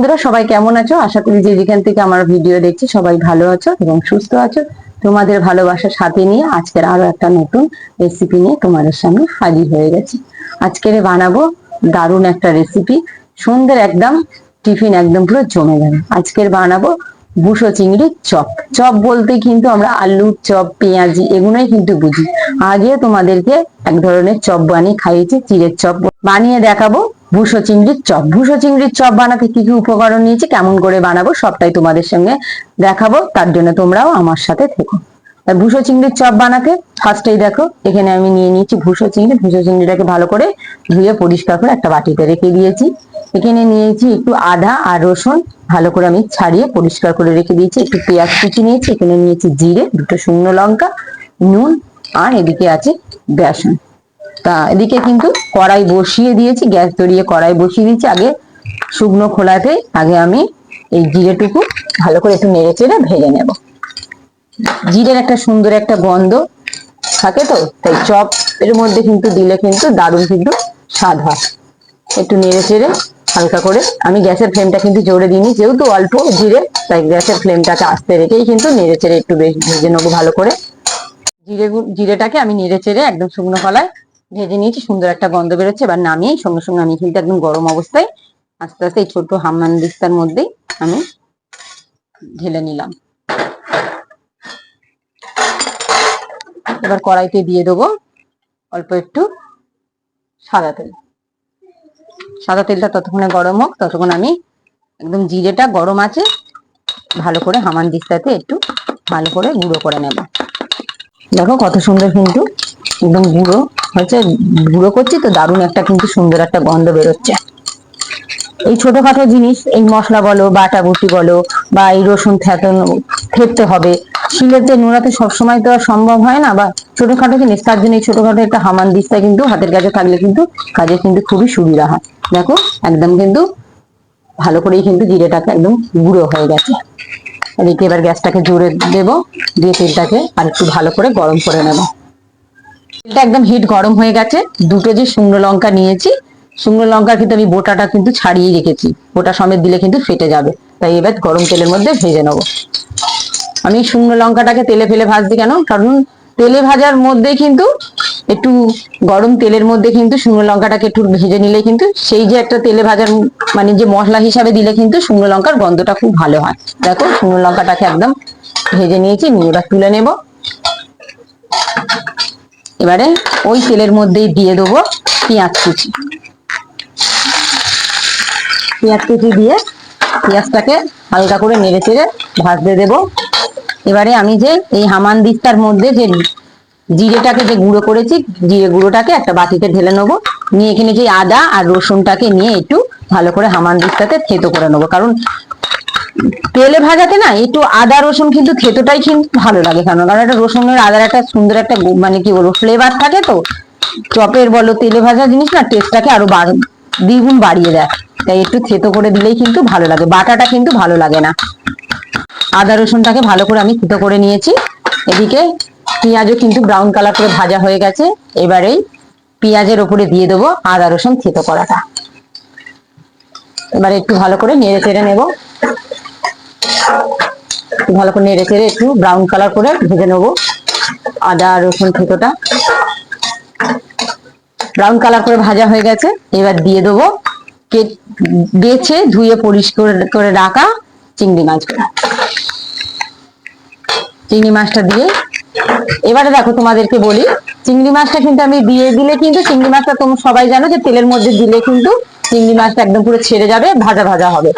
বন্ধুরা, সবাই কেমন আছো? আশা করি যে যেখান থেকে আমার ভিডিও দেখছি সবাই ভালো আছো এবং সুস্থ আছো। তোমাদের ভালোবাসার সাথে নিয়ে আজকের আরও একটা নতুন রেসিপি নিয়ে তোমাদের সামনে হাজির হয়ে গেছি। আজকের বানাবো দারুণ একটা রেসিপি সন্ধ্যের একদম টিফিন একদম পুরো জমে যাবে আজকের বানাবো বুসো চিংড়ির চপ। চপ বলতে কিন্তু আমরা আলু, চপ, পেঁয়াজি এগুলোই কিন্তু বুঝি। আগে তোমাদেরকে এক ধরনের চপ বানিয়ে খাইয়েছি, চিড়ের চপ বানিয়ে দেখাবো। ভুসো চিংড়ির চপ। ভুসো চিংড়ির চপ বানাতে কি কি উপকরণ নিয়েছি, কেমন করে বানাবো সবটাই তোমাদের সঙ্গে দেখাবো, তার জন্য তোমরাও আমার সাথে থেকো। ভুসো চিংড়ির চপ বানাতে ফার্স্টেই দেখো, এখানে আমি নিয়ে নিয়েছি ভুসো চিংড়ি। ভুষো চিংড়িটাকে ভালো করে ধুয়ে পরিষ্কার করে একটা বাটিতে রেখে দিয়েছি। এখানে নিয়েছি একটু আদা আর রসুন, ভালো করে আমি ছাড়িয়ে পরিষ্কার করে রেখে দিয়েছি। একটু পেঁয়াজ কুচি নিয়েছি, এখানে নিয়েছি জিরে, দুটো শুকনো লঙ্কা, নুন, আর এদিকে আছে বেসন। তা এদিকে কিন্তু কড়াই বসিয়ে দিয়েছি, গ্যাস ধরিয়ে কড়াই বসিয়ে দিয়েছি। আগে শুকনো খোলাতে, আগে আমি এই জিরেটুকু ভালো করে একটু নেড়ে চেড়ে ভেজে নেব। জিরের একটা সুন্দর একটা গন্ধ থাকে তো, তাই চপ এর মধ্যে কিন্তু দিলে কিন্তু দারুণ কিন্তু স্বাদ হয়। একটু নেড়ে চেড়ে হালকা করে, আমি গ্যাসের ফ্লেমটা কিন্তু জোরে দিইনি, যেহেতু অল্প জিরে, তাই গ্যাসের ফ্লেমটাকে আস্তে রেখেই কিন্তু নেড়ে চেড়ে একটু বেশ ভেজে নেব ভালো করে। জিরে জিরেটাকে আমি নেড়ে চেড়ে একদম শুকনো কলায় ভেজে নিয়েছি, সুন্দর একটা গন্ধ বেরোচ্ছে। এবার নামিয়ে সঙ্গে সঙ্গে আমি কিন্তু একদম গরম অবস্থায় আস্তে আস্তে এই ছোট হাম্মান দিস্তার মধ্যেই আমি ঢেলে নিলাম। এবার কড়াইতে দিয়ে দেবো অল্প একটু সাদা তেল। সাদা তেলটা ততক্ষণে গরম হোক, ততক্ষণ আমি একদম জিরেটা গরম আছে, ভালো করে হামান দিস্তাতে একটু ভালো করে গুঁড়ো করে নেব। দেখো কত সুন্দর কিন্তু একদম গুঁড়ো। হয়েছে? গুঁড়ো করছি তো দারুণ একটা কিন্তু সুন্দর একটা গন্ধ বেরোচ্ছে। এই ছোটখাটো জিনিস, এই মশলা বলো, বাটা বুটি বলো, বা এই রসুন থেতানো, থেততে হবে। শিলেতে নোড়াতে সবসময় তো আর সম্ভব হয় না, বা ছোটখাটো জিনিস, তার জন্য এই ছোটখাটো একটা হামান দিস্তা কিন্তু হাতের কাছে থাকলে কিন্তু কাজে কিন্তু খুবই সুবিধা হয়। দেখো, একদম কিন্তু ভালো করেই কিন্তু জিরেটাকে একদম গুঁড়ো হয়ে গেছে। এদিকে এবার গ্যাসটাকে জোরে দেব, দিয়ে তেলটাকে আর একটু ভালো করে গরম করে নেব। তেলটা একদম হিট গরম হয়ে গেছে। দুটো যে শুকনো লঙ্কা নিয়েছি। শুকনো লঙ্কার কিন্তু আমি বোটাটা কিন্তু ছাড়িয়ে রেখেছি। বোটা সমেত দিলে কিন্তু ফেটে যাবে। তাই এবার গরম তেলের মধ্যে ভেজে নেব। আমি শুকনো লঙ্কাটাকে তেলে ফেলে ভাজছি কেন? কারণ তেলে ভাজার মধ্যে কিন্তু একটু গরম তেলের মধ্যে কিন্তু শুকনো লঙ্কাটাকে একটু ভেজে নিলে কিন্তু সেই যে একটা তেলে ভাজার মানে যে মশলা হিসাবে দিলে কিন্তু শুকনো লঙ্কার গন্ধটা খুব ভালো হয়। দেখো, শুকনো লঙ্কাটাকে একদম ভেজে নিয়েছি। নিয়ে এবার তুলে নেব। এবারে ওই তেলের মধ্যেই দিয়ে দেবো পেঁয়াজ কুচি। পেঁয়াজ কুচি দিয়ে পেঁয়াজটাকে হালকা করে নেড়ে চেড়ে ভাজতে দেবো। এবারে আমি যে এই হামান দিস্তার মধ্যে যে জিরেটাকে যে গুঁড়ো করেছি, জিরে গুঁড়োটাকে একটা বাটিতে ঢেলে নেব। নিয়ে এখানে যে আদা আর রসুনটাকে নিয়ে একটু ভালো করে হামান দিস্তাতে থেতো করে নেব। কারণ তেলে ভাজাতে না একটু আদা, রসুন কিন্তু থেতোটাই কিন্তু ভালো লাগে। কেন কারণ একটা রসুনের আদার একটা সুন্দর একটা মানে কি বলব ফ্লেভার থাকে তো। চপের বলো, তেলে ভাজা জিনিস না টেস্টটাকে আরও দ্বিগুণ বাড়িয়ে দেয়। তাই একটু থেতো করে দিলেই কিন্তু ভালো লাগে। বাটাটা কিন্তু ভালো লাগে না। আদা, রসুনটাকে ভালো করে আমি থেতো করে নিয়েছি। এদিকে পেঁয়াজও কিন্তু ব্রাউন কালার করে ভাজা হয়ে গেছে। এবারেই পেঁয়াজের ওপরে দিয়ে দেবো আদা, রসুন থেতো করাটা। এবারে একটু ভালো করে নেড়ে চেড়ে নেব। ভালো করে নেড়ে চেড়ে একটু ব্রাউন কালার করে ভেজে নেব। আদা, রসুন, থেতোটা। ব্রাউন কালার করে ভাজা হয়ে গেছে। এবার দিয়ে দেবো বেছে, ধুয়ে পরিষ্কার করে রাখা চিংড়ি মাছগুলো। চিংড়ি মাছটা দিয়ে এবারে দেখো তোমাদেরকে বলি, চিংড়ি মাছটা কিন্তু আমি দিয়ে দিলে কিন্তু চিংড়ি মাছটা তোমরা সবাই জানো যে তেলের মধ্যে দিলে কিন্তু চিংড়ি মাছটা একদম পুরো ছেড়ে যাবে, ভাজা ভাজা হবে।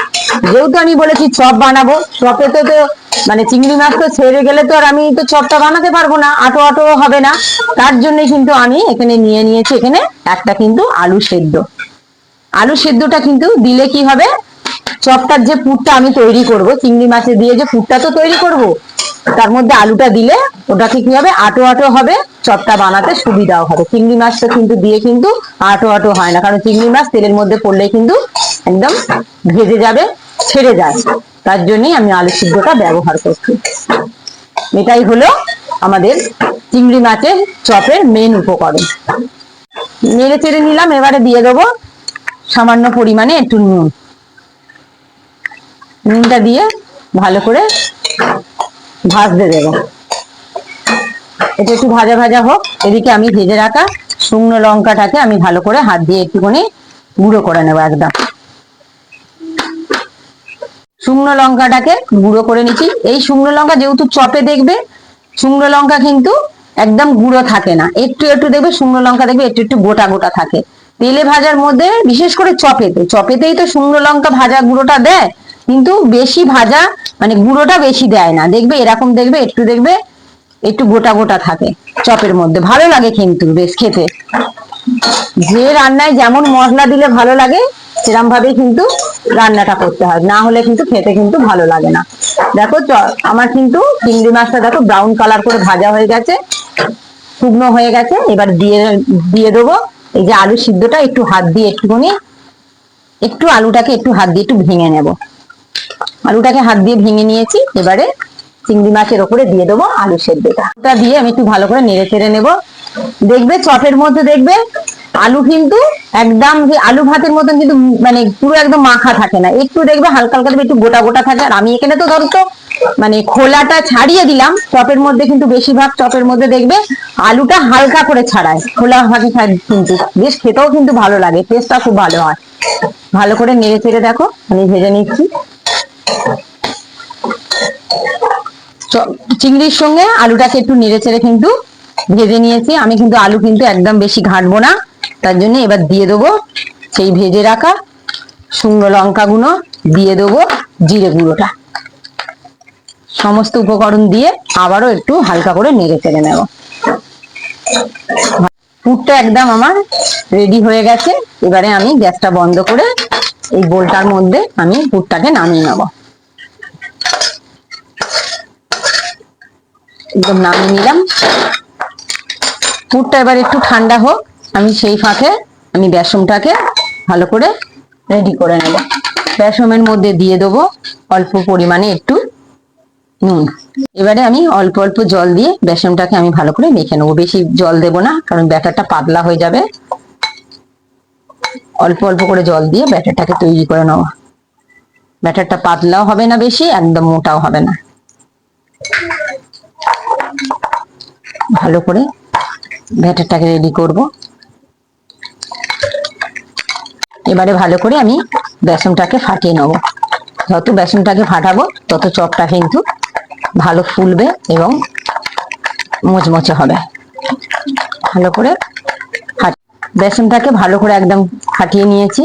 যেহেতু আমি বলেছি, চপ বানাবো। চপে তো তো মানে চিংড়ি মাছ তো ছেড়ে গেলে তো আর আমি তো চপটা বানাতে পারব না, আটো আটো হবে না। তার জন্য কিন্তু আমি এখানে নিয়ে নিয়েছি, এখানে একটা কিন্তু আলু সেদ্ধ। আলু সেদ্ধটা কিন্তু দিলে কি হবে? চপটার যে পুরটা আমি তৈরি করব, চিংড়ি মাছে দিয়ে যে পুরটা তো তৈরি করব, তার মধ্যে আলুটা দিলে ওটাকে কি হবে? আটো আটো হবে, চপটা বানাতে সুবিধাও হবে। চিংড়ি মাছটা কিন্তু দিয়ে কিন্তু আটো আটো হয় না, কারণ চিংড়ি মাছ তেলের মধ্যে পড়লে কিন্তু একদম ভেজে যাবে, ছেড়ে যায় তার জন্যই আমি আলু সিদ্ধটা ব্যবহার করছি। এটাই হলো আমাদের চিংড়ি মাছের চপের মেন উপকরণ। নেড়ে চেড়ে নিলাম, এবারে দিয়ে দেবো সামান্য পরিমাণে একটু নুন। নুনটা দিয়ে ভালো করে ভাজতে দেবো। এটা একটু ভাজা ভাজা হোক, এদিকে আমি ভেজে রাখা শুকনো লঙ্কাটাকে আমি ভালো করে হাত দিয়ে একটুখানি গুঁড়ো করে নেব একদম। শুকনো লঙ্কাটাকে গুঁড়ো করে নিচ্ছি। এই শুকনো লঙ্কা যেহেতু চপে দেখবে, শুকনো লঙ্কা কিন্তু একদম গুঁড়ো থাকে না। একটু একটু দেখবে, শুকনো লঙ্কা দেখবে, একটু একটু গোটা গোটা থাকে। তেলে ভাজার মধ্যে বিশেষ করে চপেতে, চপেতেই তো শুকনো লঙ্কা ভাজা গুঁড়োটা দেয়, কিন্তু বেশি ভাজা মানে গুঁড়োটা বেশি দেয় না। দেখবে, এরকম দেখবে, একটু দেখবে, একটু গোটা গোটা থাকে চপের মধ্যে। ভালো লাগে কিন্তু বেশ খেতে। যে রান্নায় যেমন মশলা দিলে ভালো লাগে সেরকম ভাবে কিন্তু রান্নাটা করতে হয়। না হলে কিন্তু খেতে কিন্তু ভালো লাগে না। দেখো আমার কিন্তু চিংড়ি মাছটা দেখো ব্রাউন কালার করে ভাজা হয়ে গেছে, শুকনো হয়ে গেছে। এবার দিয়ে দিয়ে দেবো। এই যে আলু সিদ্ধটা একটু হাত দিয়ে একটুখানি, একটু আলুটাকে একটু হাত দিয়ে একটু ভেঙে নেব। আলুটাকে হাত দিয়ে ভেঙে নিয়েছি। এবারে চিংড়ি মাছের ওপরে দিয়ে দেবো আলু সেদ্ধটা। ওটা দিয়ে আমি একটু ভালো করে নেড়ে চেড়ে নেব। দেখবে চপের মধ্যে দেখবে আলু কিন্তু একদম আলু ভাতের মতন কিন্তু মানে পুরো একদম মাখা থাকে না। একটু দেখবে হালকা হালকা একটু গোটা গোটা থাকে। আর আমি এখানে তো ধরো তো মানে খোলাটা ছাড়িয়ে দিলাম, চপের মধ্যে কিন্তু বেশিরভাগ চপের মধ্যে দেখবে আলুটা হালকা করে ছাড়ায়। খোলা ভাগে কিন্তু। বেশ খেতেও কিন্তু ভালো লাগে টেস্টটা খুব ভালো হয়। ভালো করে নেড়ে চেড়ে দেখো, আমি ভেজে নিচ্ছি। চিংড়ির সঙ্গে আলুটাকে একটু নেড়ে চেড়ে কিন্তু ভেজে নিয়েছি। আমি কিন্তু আলু কিন্তু একদম বেশি ঘাঁটবো না। তার জন্য এবার দিয়ে দেবো সেই ভেজে রাখা শুকনো লঙ্কা গুঁড়ো, দিয়ে দেবো জিরে গুঁড়োটা। সমস্ত উপকরণ দিয়ে আবারও একটু হালকা করে নেড়ে চেড়ে নেব। পুরটা একদম আমার রেডি হয়ে গেছে। এবারে আমি গ্যাসটা বন্ধ করে এই বোলটার মধ্যে আমি পুরটাকে নামিয়ে নেব। একদম নামিয়ে নিলাম। পুরটা এবার একটু ঠান্ডা হোক। আমি সেই ফাঁকে আমি বেসনটাকে ভালো করে রেডি করে নেব। বেসনের মধ্যে দিয়ে দেবো অল্প পরিমাণে একটু নুন। এবারে আমি অল্প অল্প জল দিয়ে বেসনটাকে আমি ভালো করে মেখে নেব। বেশি জল দেব না, কারণ ব্যাটারটা পাতলা হয়ে যাবে। অল্প অল্প করে জল দিয়ে ব্যাটারটাকে তৈরি করে নেব। ব্যাটারটা পাতলাও হবে না বেশি, একদম মোটাও হবে না। ভালো করে ব্যাটারটাকে রেডি করব। এবারে ভালো করে আমি বেসনটাকে ফাটিয়ে নেব। যত বেসনটাকে ফাটাবো, তত চপটা কিন্তু ভালো ফুলবে এবং মোচমোচে হবে। ভালো করে বেসনটাকে ভালো করে একদম ফাটিয়ে নিয়েছি।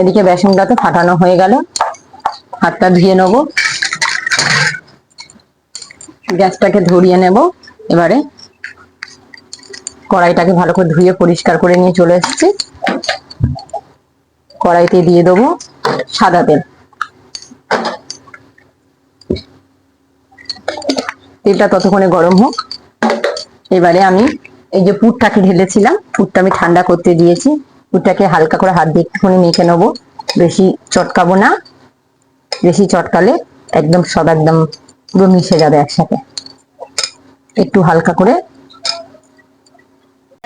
এদিকে বেসনটা তো ফাটানো হয়ে গেল। হাতটা ধুয়ে নেব। গ্যাসটাকে ধরিয়ে নেব। এবারে কড়াইটাকে ভালো করে ধুয়ে পরিষ্কার করে নিয়ে চলে এসেছি। কড়াইতে দিয়ে দেবো সাদা তেল। তেলটা ততক্ষণে গরম হোক। এবারে আমি এই যে পুরটাকে ঢেলেছিলাম, পুরটা আমি ঠান্ডা করতে দিয়েছি। পুরটাকে হালকা করে হাত দিয়ে একটুখানি মেখে নেব। বেশি চটকাবো না। বেশি চটকালে একদম সব একদম পুরো মিশে যাবে একসাথে। একটু হালকা করে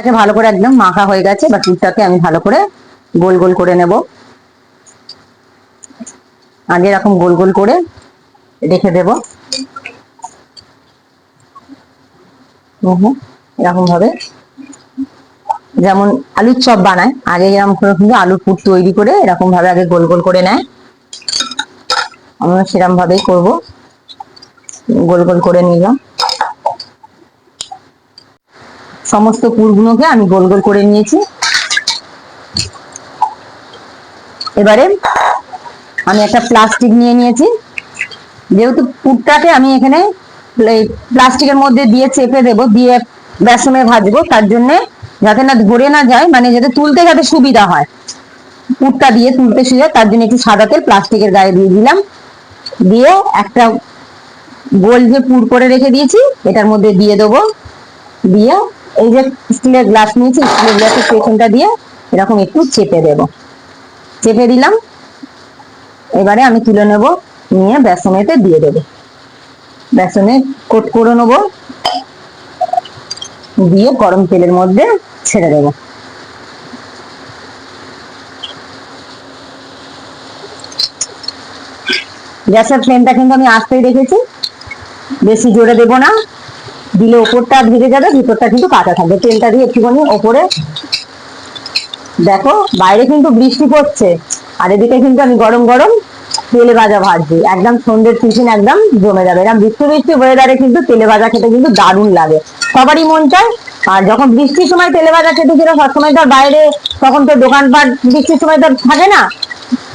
এটাকে ভালো করে একদম মাখা হয়ে গেছে বা দুধটাকে আমি ভালো করে গোল গোল করে নেব। আগে এরকম গোল গোল করে রেখে দেব। এরকম ভাবে যেমন আলুর চপ বানায়, আগে এরকম করে কিন্তু আলুর পুর তৈরি করে এরকম ভাবে আগে গোল গোল করে নেয়। আমরা সেরকম ভাবেই করব। গোল গোল করে নিলাম। সমস্ত পুরগুলোকে আমি গোল গোল করে নিয়েছি। এবারে আমি একটা প্লাস্টিক নিয়ে নিয়েছি। যেহেতু পুরটাকে আমি এখানে প্লাস্টিকের মধ্যে দিয়ে চেপে দেবো, দিয়ে বেসনে ভাজবো, তার জন্য যাতে না ধরে না যায় মানে যাতে তুলতে যাতে সুবিধা হয়। পুরটা দিয়ে তুলতে সুবিধা, তার জন্য একটু সাদা তেল প্লাস্টিকের গায়ে দিয়ে দিলাম। দিয়ে একটা গোল যে পুর করে রেখে দিয়েছি, এটার মধ্যে দিয়ে দেবো। দিয়ে এই যে স্টিলের গ্লাস নিয়েছি স্টিলের গ্লাসের পেছনটা দিয়ে এরকম একটু চেপে দেব। চেপে দিলাম। এবারে আমি তুলে নেব, নিয়ে বেসনেতে দিয়ে দেব। বেসনে কোট করে নেব, দিয়ে গরম তেলের মধ্যে ছেড়ে দেব। গ্যাসের ফ্লেমটা কিন্তু আমি আস্তেই রেখেছি, বেশি জোরে দেব না। দিলে ওপরটা ভিজে যাবে, ভিতরটা কিন্তু কাঁচা থাকবে। তেলটা দিয়ে একটুখানি ওপরে দেখো, বাইরে কিন্তু বৃষ্টি পড়ছে, আর এদিকে কিন্তু আমি গরম গরম তেলে ভাজা ভাজছি। একদম সন্ধ্যের টিফিন একদম জমে যাবে। এরকম বৃষ্টি বৃষ্টি ওয়েদারে কিন্তু তেলে ভাজা খেতে কিন্তু দারুণ লাগে। সবারই মন চায়, আর যখন বৃষ্টির সময় তেলে ভাজা খেতে যেটা সবসময় আর বাইরে, তখন তো দোকানপাট বৃষ্টির সময় তো থাকে না।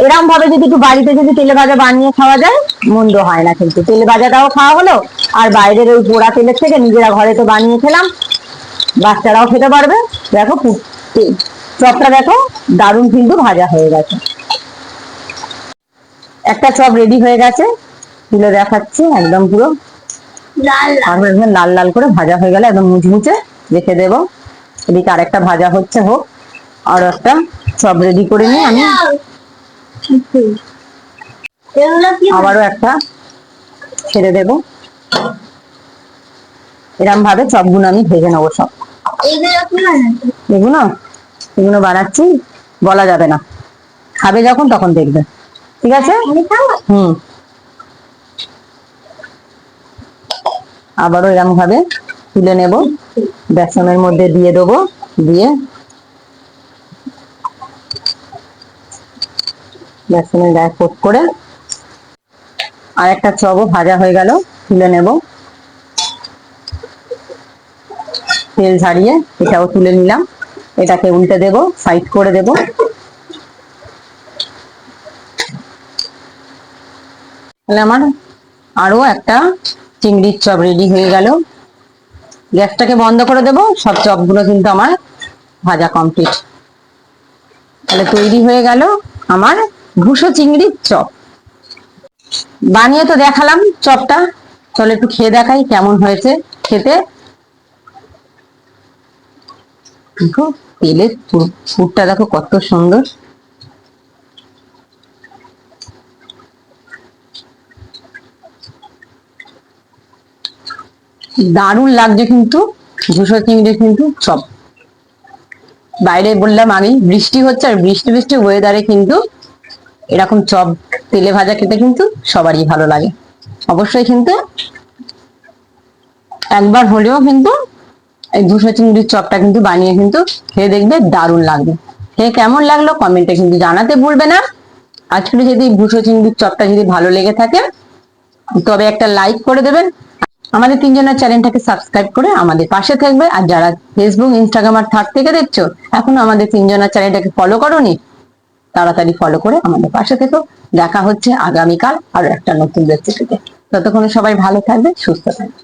এরকম ভাবে যদি একটু বাড়িতে যদি তেলে ভাজা বানিয়ে খাওয়া যায় মন্দ হয় না কিন্তু। তেলে ভাজাটাও খাওয়া হলো আর বাইরের ওই পোড়া তেলের থেকে নিজেরা ঘরে তো বানিয়ে খেলাম। বাচ্চারাও খেতে পারবে। দেখো চপটা দেখো দারুণ কিন্তু ভাজা হয়ে গেছে। একটা চপ রেডি হয়ে গেছে। তুলে দেখাচ্ছি একদম পুরো। লাল লাল। লাল করে ভাজা হয়ে গেলে একদম মুচমুচে রেখে দেবো। এদিকে আরেকটা ভাজা হচ্ছে হোক। আর একটা চপ রেডি করে নিয়ে আমি আবারও একটা ছেড়ে দেবো। এরম ভাবে চপগুলো আমি ভেজে নেব সব। এগুলো এগুলো বানাচ্ছি, বলা যাবে না। খাবে যখন, তখন দেখবে। ঠিক আছে? হুম। আবারও এরকম ভাবে তুলে নেব। বেসনের মধ্যে দিয়ে দেবো, দিয়ে বেসনের গায়ে কোট করে আর একটা চবও ভাজা হয়ে গেল, তুলে নেব। তেল ঝাড়িয়ে এটাও তুলে নিলাম। এটাকে উল্টে দেব, সাইড করে দেব। তাহলে আমার আরও একটা চিংড়ির চপ রেডি হয়ে গেল। গ্যাসটাকে বন্ধ করে দেব, সব চপগুলো কিন্তু আমার ভাজা কমপ্লিট তাহলে তৈরি হয়ে গেল আমার ভুসো চিংড়ির চপ। বানিয়ে তো দেখালাম চপটা। চলো একটু খেয়ে দেখাই কেমন হয়েছে খেতে। তেলের ফুটটা দেখো কত সুন্দর। দারুণ লাগছে কিন্তু ধূসর চিংড়ি কিন্তু চপ। বাইরে বললাম আগেই বৃষ্টি হচ্ছে আর বৃষ্টি বৃষ্টি ওয়েদারে কিন্তু এরকম চপ, তেলে ভাজা খেতে কিন্তু সবারই ভালো লাগে। অবশ্যই কিন্তু একবার হলেও কিন্তু এই দুশো চিংড়ির চপটা কিন্তু বানিয়ে কিন্তু খেয়ে দেখবে দারুণ লাগবে। খেয়ে কেমন লাগল কমেন্টে কিন্তু জানাতে ভুলবে না। আজকে যদি ভুসো চিংড়ির চপটা যদি ভালো লেগে থাকে, তবে একটা লাইক করে দেবেন। আমাদের তিনজনের চ্যানেলটাকে সাবস্ক্রাইব করে আমাদের পাশে থাকবে। আর যারা ফেসবুক ইনস্টাগ্রাম আর থার্ড থেকে দেখছ, এখনও আমাদের তিনজনের চ্যানেলটাকে ফলো করোনি তাড়াতাড়ি ফলো করে আমাদের পাশে থেকে। দেখা হচ্ছে আগামীকাল আরও একটা নতুন রেসিপিতে ততক্ষণে সবাই ভালো থাকবে সুস্থ থাকবে